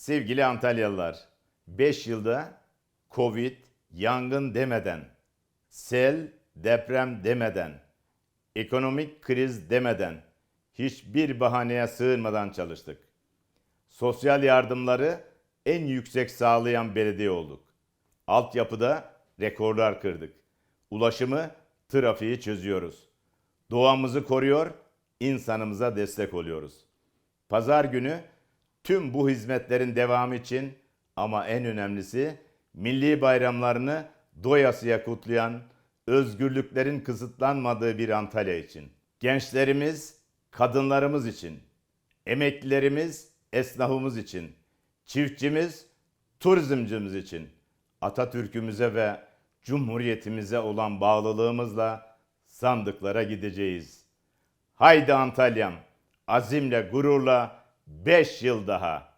Sevgili Antalyalılar, 5 yılda Covid, yangın demeden, sel, deprem demeden, ekonomik kriz demeden, hiçbir bahaneye sığınmadan çalıştık. Sosyal yardımları en yüksek sağlayan belediye olduk. Altyapıda rekorlar kırdık. Ulaşımı, trafiği çözüyoruz. Doğamızı koruyor, insanımıza destek oluyoruz. Pazar günü tüm bu hizmetlerin devamı için ama en önemlisi milli bayramlarını doyasıya kutlayan, özgürlüklerin kısıtlanmadığı bir Antalya için. Gençlerimiz, kadınlarımız için, emeklilerimiz, esnafımız için, çiftçimiz, turizmcimiz için, Atatürk'ümüze ve Cumhuriyetimize olan bağlılığımızla sandıklara gideceğiz. Haydi Antalya'm, azimle, gururla 5 yıl daha.